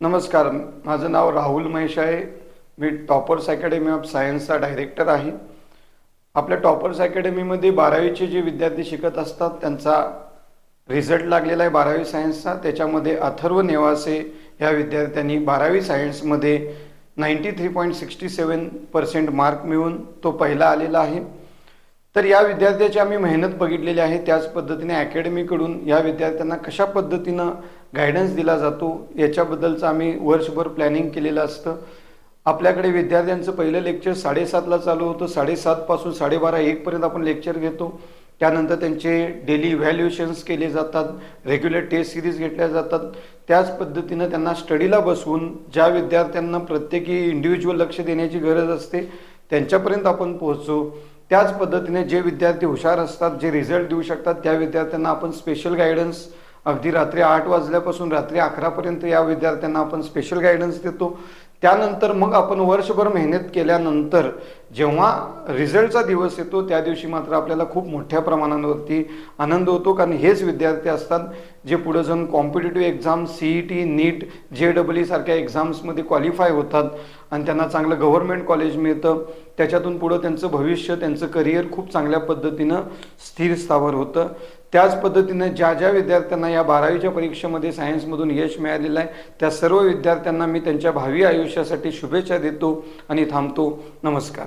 नमस्कार माझं नाव राहुल महेश आहे. मी टॉपर्स अकॅडमी ऑफ सायन्सचा डायरेक्टर आहे. आपल्या टॉपर्स अकॅडमीमध्ये बारावीचे जे विद्यार्थी शिकत असतात त्यांचा रिझल्ट लागलेला आहे बारावी सायन्सचा. त्याच्यामध्ये अथर्व नेवासे या विद्यार्थ्यांनी बारावी सायन्समध्ये ninety three point sixty seven percent mark मिळून तो पहिला आलेला आहे. तर या विद्यार्थ्याची आम्ही मेहनत बघितलेली आहे. त्याच पद्धतीने अकॅडमीकडून या विद्यार्थ्यांना कशा पद्धतीनं गायडन्स दिला जातो याच्याबद्दलचं आम्ही वर्षभर प्लॅनिंग केलेलं असतं. आपल्याकडे विद्यार्थ्यांचं पहिलं लेक्चर साडेसातला चालू होतं. साडेसातपासून साडेबारा एकपर्यंत आपण लेक्चर घेतो. त्यानंतर त्यांचे डेली इव्हॅल्युएशन्स केले जातात. रेग्युलर टेस्ट सिरीज घेतल्या जातात. त्याच पद्धतीनं त्यांना स्टडीला बसवून ज्या विद्यार्थ्यांना प्रत्येकी इंडिव्हिज्युअल लक्ष देण्याची गरज असते त्यांच्यापर्यंत आपण पोहोचू त्याच पद्धतीने जे विद्यार्थी हुशार असतात जे रिझल्ट देऊ शकतात त्या विद्यार्थ्यांना आपण स्पेशल गायडन्स अगदी रात्री आठ वाजल्यापासून रात्री अकरापर्यंत या विद्यार्थ्यांना आपण स्पेशल गायडन्स देतो. त्यानंतर मग आपण वर्षभर मेहनत केल्यानंतर जेव्हा रिझल्टचा दिवस येतो त्या दिवशी मात्र आपल्याला खूप मोठ्या प्रमाणावरती आनंद होतो. कारण हेच विद्यार्थी असतात जे पुढे जाऊन competitive exam C E T NEET JEE double सारख्या एक्झाम्समध्ये क्वालिफाय होतात आणि त्यांना चांगलं गव्हर्नमेंट कॉलेज मिळतं. त्याच्यातून पुढं त्यांचं भविष्य त्यांचं करिअर खूप चांगल्या पद्धतीनं स्थिर स्थावर होतं. त्याच पद्धतीने ज्या ज्या विद्यार्थ्यांना या बारावीच्या परीक्षेमध्ये सायन्समधून यश मिळालेलं आहे त्या सर्व विद्यार्थ्यांना मी त्यांच्या भावी आयुष्यासाठी शुभेच्छा देतो आणि थांबतो. नमस्कार.